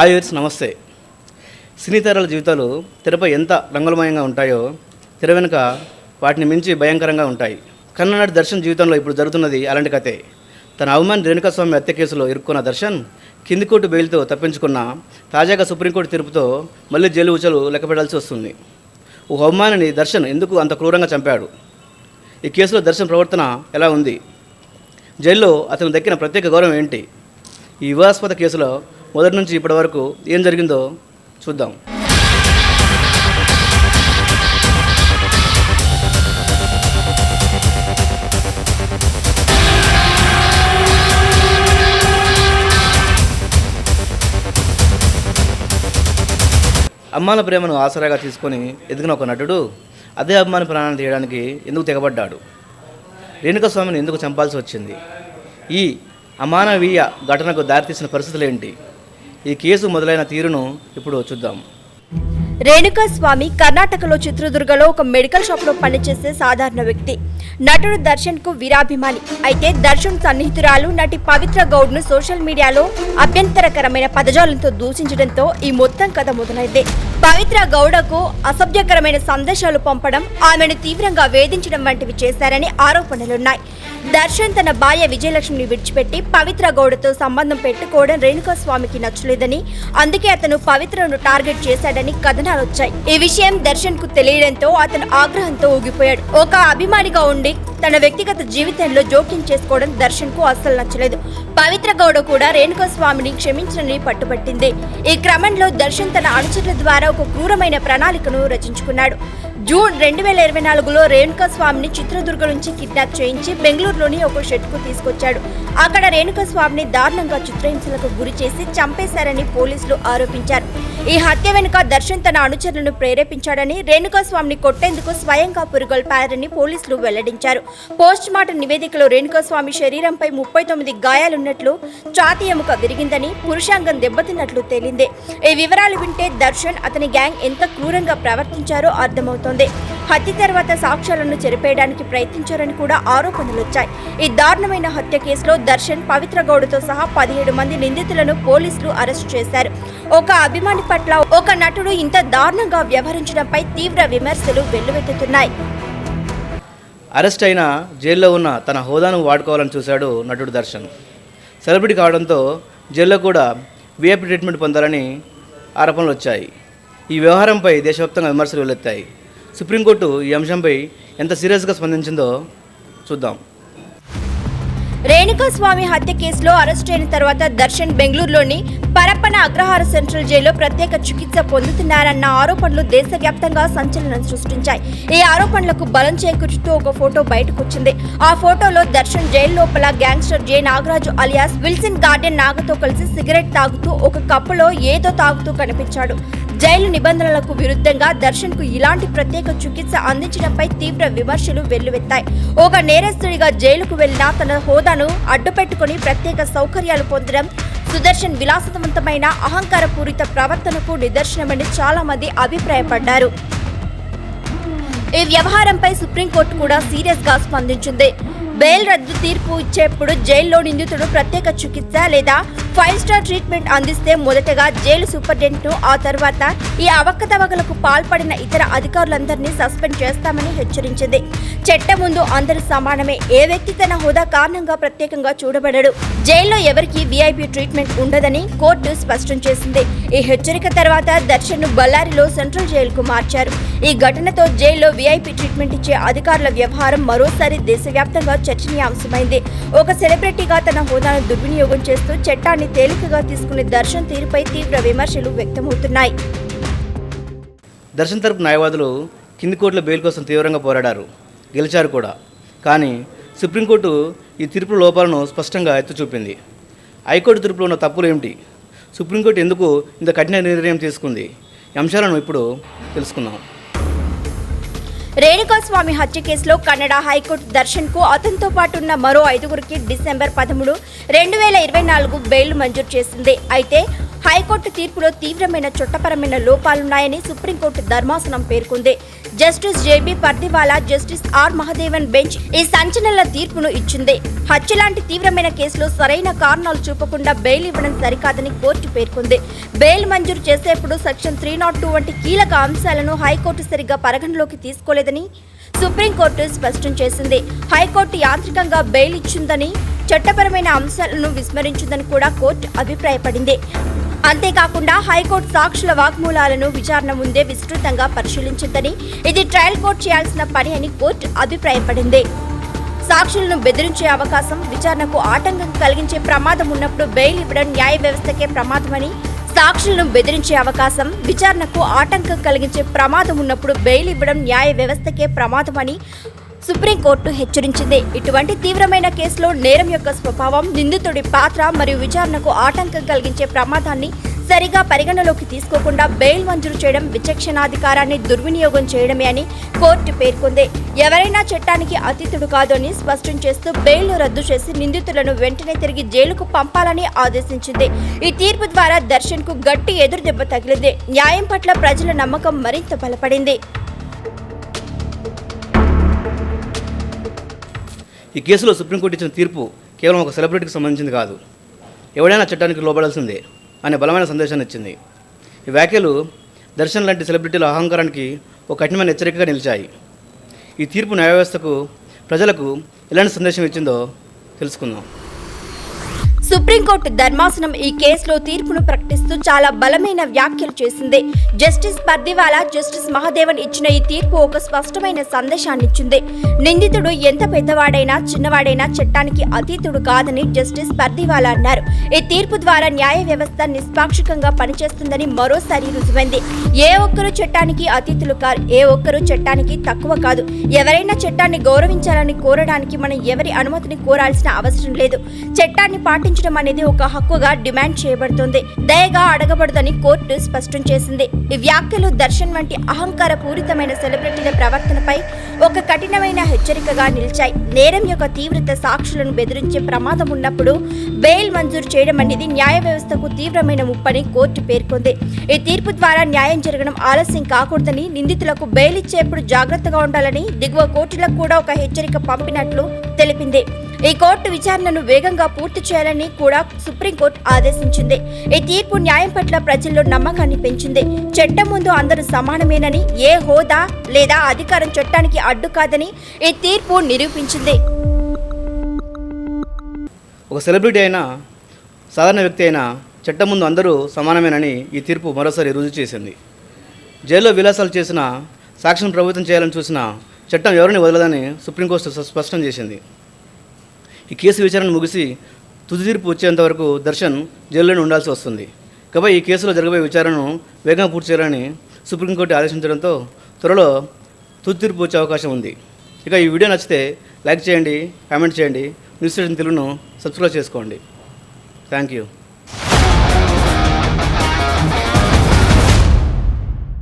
ఆయుర్స్ నమస్తే. సినీతారాల జీవితాలు తెరపై ఎంత రంగులమయంగా ఉంటాయో తెర వెనుక వాటిని మించి భయంకరంగా ఉంటాయి. కన్ననాటి దర్శన్ జీవితంలో ఇప్పుడు జరుగుతున్నది అలాంటి కథే. తన అవమాని రేణుకాస్వామి హత్య కేసులో ఇరుక్కున్న దర్శన్ కింది కోర్టు బెయిల్తో తప్పించుకున్న తాజాగా సుప్రీంకోర్టు తీర్పుతో మళ్ళీ జైలు ఉచలు లెక్కపెట్టాల్సి వస్తుంది. ఓ అవమానిని దర్శన్ ఎందుకు అంత క్రూరంగా చంపాడు? ఈ కేసులో దర్శన్ ప్రవర్తన ఎలా ఉంది? జైల్లో అతను దక్కిన ప్రత్యేక గౌరవం ఏంటి? ఈ వివాదాస్పద కేసులో మొదటి నుంచి ఇప్పటి వరకు ఏం జరిగిందో చూద్దాం. అమ్మాల ప్రేమను ఆసరాగా తీసుకొని ఎదిగిన ఒక నటుడు అదే అమ్మాని ప్రాణాలు తీయడానికి ఎందుకు తెగబడ్డాడు? రేణుకస్వామిని ఎందుకు చంపాల్సి వచ్చింది? ఈ అమానవీయ ఘటనకు దారితీసిన పరిస్థితులు ఏంటి? ఈ కేసు మొదలైన తీరును ఇప్పుడు చూద్దాం. రేణుకా స్వామి కర్ణాటకలో చిత్రదుర్గలో ఒక మెడికల్ షాప్లో పనిచేసే సాధారణ వ్యక్తి. నటుడు దర్శన్కు వీరాభిమాని. అయితే దర్శన్ సన్నిహితురాలు నటి పవిత్ర గౌడ్ను సోషల్ మీడియాలో అభ్యంతరకరమైన పదజాలంతో దూషించడంతో ఈ మొత్తం కథ మొదలైంది. పవిత్ర గౌడకు అసభ్యకరమైన సందేశాలు పంపడం ఆమెను తీవ్రంగా వేధించడం వంటివి చేశారని ఆరోపణలున్నాయి. దర్శన్ తన భార్య విజయలక్ష్మిని విడిచిపెట్టి పవిత్ర గౌడతో సంబంధం పెట్టుకోవడం రేణుకా స్వామికి నచ్చలేదని అందుకే అతను పవిత్రను టార్గెట్ చేశాడని కథనాలు వచ్చాయి. ఈ విషయం దర్శన్కు తెలియడంతో అతను ఆగ్రహంతో ఊగిపోయాడు. ఒక అభిమానిగా ఉండి తన వ్యక్తిగత జీవితంలో జోక్యం చేసుకోవడం దర్శన్కు అస్సలు నచ్చలేదు. పవిత్ర గౌడ కూడా రేణుకాస్వామిని క్షమించనని పట్టుబట్టింది. ఈ క్రమంలో దర్శన్ తన అనుచరుల ద్వారా ఒక క్రూరమైన ప్రణాళికను రచించుకున్నాడు. జూన్ రెండు వేల ఇరవై నాలుగులో రేణుకా స్వామిని చిత్రదుర్గ నుంచి కిడ్నాప్ చేయించి బెంగళూరు బెంగళూరులోని ఒక షెడ్కు తీసుకొచ్చాడు. అక్కడ రేణుకస్వామిని దారుణంగా చిత్రహింసలకు గురి చేసి చంపేశారని పోలీసులు ఆరోపించారు. ఈ హత్య వెనుక దర్శన్ తన అనుచరులను ప్రేరేపించాడని రేణుకాస్వామిని కొట్టేందుకు స్వయంగా పురుగొల్పారని పోలీసులు వెల్లడించారు. పోస్ట్ మార్టం నివేదికలో రేణుకాస్వామి శరీరంపై ముప్పై తొమ్మిది గాయాలున్నట్లు ఛాతీ ఎముక విరిగిందని పురుషాంగం దెబ్బతిన్నట్లు తేలింది. ఈ వివరాలు వింటే దర్శన్ అతని గ్యాంగ్ ఎంత క్రూరంగా ప్రవర్తించారో అర్థమవుతోంది. హత్య తర్వాత సాక్ష్యాలను చెరిపేయడానికి ప్రయత్నించారని కూడా ఆరోపణలు వచ్చాయి. ఈ దారుణమైన హత్య కేసులో దర్శన్ పవిత్ర గౌడ్తో సహా పదిహేడు మంది నిందితులను పోలీసులు అరెస్ట్ చేశారు. ఒక అభిమాని పట్ల ఒక నటుడు ఇంత దారుణంగా వ్యవహరించడంపై తీవ్ర విమర్శలు వెల్లువెత్తుతున్నాయి. అరెస్ట్ అయిన జైల్లో ఉన్న తన హోదాను వాడుకోవాలని చూశాడు నటుడు దర్శన్. సెలబ్రిటీ కావడంతో జైల్లో కూడా విఐపి ట్రీట్మెంట్ పొందాలని ఆరోపణలు వచ్చాయి. ఈ వ్యవహారంపై దేశవ్యాప్తంగా విమర్శలు వెల్లెత్తాయి సుప్రీంకోర్టు ఈ అంశంపై ఎంత సీరియస్గా స్పందించిందో చూద్దాం. రేణుకాస్వామి హత్య కేసులో అరెస్ట్ అయిన తర్వాత దర్శన్ బెంగళూరులోని పరప్పన అగ్రహార సెంట్రల్ జైల్లో ప్రత్యేక చికిత్స పొందుతున్నారన్న ఆరోపణలు దేశవ్యాప్తంగా సంచలనం సృష్టించాయి. ఈ ఆరోపణలకు బలం చేకూరుస్తూ ఒక ఫోటో బయటకొచ్చింది. ఆ ఫోటోలో దర్శన్ జైలు లోపల gangster J Nagaraju alias Wilson garden నాగతో కలిసి సిగరెట్ తాగుతూ ఒక కప్పులో ఏదో తాగుతూ కనిపించాడు. జైలు నిబంధనలకు విరుద్ధంగా దర్శన్కు ఇలాంటి ప్రత్యేక చికిత్స అందించడంపై తీవ్ర విమర్శలు వెల్లువెత్తాయి. ఒక నేరస్తుడిగా జైలుకు వెళ్ళిన తన హోదాను అడ్డుపెట్టుకుని ప్రత్యేక సౌకర్యాలు పొందడం సుదర్శన్ విలాసవంతమైన అహంకారపూరిత ప్రవర్తనకు నిదర్శనమని చాలా మంది అభిప్రాయపడ్డారు. ఈ వ్యవహారంపై సుప్రీంకోర్టు కూడా సీరియస్గా స్పందించింది. బెయిల్ రద్దు తీర్పు ఇచ్చేప్పుడు జైల్లో నిందితుడు ప్రత్యేక చికిత్స లేదా ఫైవ్ స్టార్ ట్రీట్మెంట్ అందిస్తే మొదటగా జైలు సూపరింటెండెంట్ ఆ తర్వాత ఈ అవకతవకలకు పాల్పడిన ఇతర అధికారులందరినీ సస్పెండ్ చేస్తామని హెచ్చరించింది. చట్టం ముందు అందరూ సమానమే. ఏ వ్యక్తి తన హోదా కారణంగా ప్రత్యేకంగా చూడబడడు. జైల్లో ఎవరికి వీఐపీ ట్రీట్మెంట్ ఉండదని కోర్టు స్పష్టం చేసింది. ఈ హెచ్చరిక తర్వాత దర్శన్ను బళ్ళారిలో సెంట్రల్ జైలుకు మార్చారు. ఈ ఘటనతో జైల్లో వీఐపీ ట్రీట్మెంట్ ఇచ్చే అధికారుల వ్యవహారం మరోసారి దేశవ్యాప్తంగా చర్చనీయాంశమైంది. ఒక సెలబ్రిటీగా తన హోదాను దుర్వినియోగం చేస్తూ చట్టాన్ని తేలికగా తీసుకునే దర్శన్ తీరుపై తీవ్ర విమర్శలు వ్యక్తమవుతున్నాయి. దర్శన్ తరపు న్యాయవాదులు కింది కోర్టుల బెయిల్ కోసం తీవ్రంగా పోరాడారు. గెలిచారు కూడా. కానీ సుప్రీంకోర్టు ఈ తీర్పు లోపాలను స్పష్టంగా ఎత్తి చూపింది. హైకోర్టు తీర్పులో ఉన్న తప్పులు ఏమిటి? సుప్రీంకోర్టు ఎందుకు ఇంత కఠిన నిర్ణయం తీసుకుంది? ఈ అంశాలను ఇప్పుడు తెలుసుకుందాం. రేణుకాస్వామి హత్య కేసులో కన్నడ హైకోర్టు దర్శన్కు అతనితో పాటున్న మరో ఐదుగురికి డిసెంబర్ పదమూడు రెండు వేల ఇరవై నాలుగు బెయిల్ మంజూరు చేసింది. అయితే హైకోర్టు తీర్పులో తీవ్రమైన చట్టపరమైన లోపాలున్నాయని సుప్రీంకోర్టు ధర్మాసనం పేర్కొంది. Justice JB Pardiwala justice R Mahadevan bench ఈ సంచలన తీర్పును ఇచ్చింది. హత్య లాంటి తీవ్రమైన కేసులో సరైన కారణాలు చూపకుండా బెయిల్ ఇవ్వడం సరికాదని కోర్టు పేర్కొంది. బెయిల్ మంజూరు చేసేప్పుడు సెక్షన్ త్రీ నాట్ టూ వంటి కీలక అంశాలను హైకోర్టు సరిగ్గా పరిగణలోకి తీసుకోలేదని సుప్రీంకోర్టు స్పష్టం చేసింది. హైకోర్టు యాంత్రికంగా బెయిల్ ఇచ్చిందని చట్టపరమైన అంశాలను విస్మరించిందని కూడా కోర్టు అభిప్రాయపడింది. అంతేకాకుండా హైకోర్టు సాక్షుల వాగ్మూలాలను విచారణ ముందే విస్తృతంగా పరిశీలించిందని ఇది ట్రయల్ కోర్టు చేయాల్సిన పని అని కోర్టు అభిప్రాయపడింది. సాక్షులను బెదిరించే అవకాశం విచారణకు ఆటంకం కలిగించే ప్రమాదం ఉన్నప్పుడు బెయిల్ ఇవ్వడం న్యాయ వ్యవస్థకే ప్రమాదమని సాక్షులను బెదిరించే అవకాశం విచారణకు ఆటంకం కలిగించే ప్రమాదం ఉన్నప్పుడు బెయిల్ ఇవ్వడం న్యాయ వ్యవస్థకే ప్రమాదమని సుప్రీంకోర్టు హెచ్చరించింది. ఇటువంటి తీవ్రమైన కేసులో నేరం యొక్క స్వభావం నిందితుడి పాత్ర మరియు విచారణకు ఆటంకం కలిగించే ప్రమాదాన్ని సరిగా పరిగణలోకి తీసుకోకుండా బెయిల్ మంజూరు చేయడం విచక్షణాధికారాన్ని దుర్వినియోగం చేయడమే అని కోర్టు పేర్కొంది. ఎవరైనా చట్టానికి అతీతుడు కాదు అని స్పష్టం చేస్తూ బెయిల్ రద్దు చేసి నిందితులను వెంటనే తిరిగి జైలుకు పంపాలని ఆదేశించింది. ఈ తీర్పు ద్వారా దర్శన్కు గట్టి ఎదురుదెబ్బ తగిలింది. న్యాయం పట్ల ప్రజల నమ్మకం మరింత బలపడింది. ఈ కేసులో సుప్రీంకోర్టు ఇచ్చిన తీర్పు కేవలం ఒక సెలబ్రిటీకి సంబంధించింది కాదు. ఎవడైనా చట్టానికి లోబడాల్సిందే అనే బలమైన సందేశాన్ని ఇచ్చింది. ఈ వ్యాఖ్యలు దర్శన్ లాంటి సెలబ్రిటీల అహంకారానికి ఒక కఠినమైన హెచ్చరికగా నిలిచాయి. ఈ తీర్పు న్యాయ వ్యవస్థకు ప్రజలకు ఎలాంటి సందేశం ఇచ్చిందో తెలుసుకుందాం. సుప్రీంకోర్టు ధర్మాసనం ఈ కేసులో తీర్పును ప్రకటిస్తూ చాలా బలమైన వ్యాఖ్యలు చేసింది. జస్టిస్ పర్దివాలా జస్టిస్ మహాదేవన్ ఇచ్చిన ఈ తీర్పు ఒక స్పష్టమైన సందేశాన్ని ఇచ్చింది నిందితుడు ఎంత పెద్దవాడైనా చిన్నవాడైనా చట్టానికి అతీతుడు కాదని జస్టిస్ పర్దివాలా అన్నారు. ఈ తీర్పు ద్వారా న్యాయ వ్యవస్థ నిష్పాక్షికంగా పనిచేస్తుందని మరోసారి రుజువైంది. ఏ ఒక్కరూ చట్టానికి అతీతులు కాదు ఏ ఒక్కరూ చట్టానికి తక్కువ కాదు. ఎవరైనా చట్టాన్ని గౌరవించాలని కోరడానికి మనం ఎవరి అనుమతిని కోరాల్సిన అవసరం లేదు. చట్టాన్ని పాటించడం అనేది ఒక హక్కుగా డిమాండ్ చేయబడుతుంది. దయగా అడగబడదని కోర్టు స్పష్టం చేసింది. ఈ వ్యాఖ్యలు దర్శన్ వంటి అహంకార పూరితమైన సెలబ్రిటీల ప్రవర్తనపై ఒక కఠినమైన హెచ్చరికగా నిలిచాయి. నేరం యొక్క తీవ్రత సాక్షులను బెదిరించే ప్రమాదం ఉన్నప్పుడు బెయిల్ మంజూరు చేయడం అనేది న్యాయ వ్యవస్థకు తీవ్రమైన ముప్పని కోర్టు పేర్కొంది. ఈ తీర్పు ద్వారా న్యాయం జరగడం ఆలస్యం కాకూడదని నిందితులకు బెయిల్ ఇచ్చేప్పుడు జాగ్రత్తగా ఉండాలని దిగువ కోర్టులకు కూడా ఒక హెచ్చరిక పంపినట్లు తెలిపింది. ఈ కోర్టు విచారణను వేగంగా పూర్తి చేయాలని కూడా సుప్రీంకోర్టు ఆదేశించింది. ఈ తీర్పు న్యాయం పట్ల ప్రజల్లో నమ్మకాన్ని పెంచింది. చట్టం ముందు అందరూ సమానమేనని ఏ హోదా లేదా అధికారం చట్టానికి అడ్డు కాదని ఈ తీర్పు నిరూపించింది. ఒక సెలబ్రిటీ అయినా సాధారణ వ్యక్తి అయినా చట్టం ముందు అందరూ సమానమేనని ఈ తీర్పు మరోసారి రుజువు చేసింది. జైల్లో విలాసాలు చేసిన సాక్షిని ప్రభుత్వం చేయాలని చూసిన చట్టం ఎవరిని వదలదని సుప్రీంకోర్టు స్పష్టం చేసింది. ఈ కేసు విచారణ ముగిసి తుది తీర్పు వచ్చేంత వరకు దర్శన్ జైల్లోనే ఉండాల్సి వస్తుంది. కాబట్టి ఈ కేసులో జరగబోయే విచారణను వేగంగా పూర్తి చేయాలని సుప్రీంకోర్టు ఆదేశించడంతో త్వరలో తుది తీర్పు వచ్చే అవకాశం ఉంది. ఇక ఈ వీడియో నచ్చితే లైక్ చేయండి కామెంట్ చేయండి న్యూస్ స్టేషన్ తెలుగును సబ్స్క్రైబ్ చేసుకోండి. Thank you.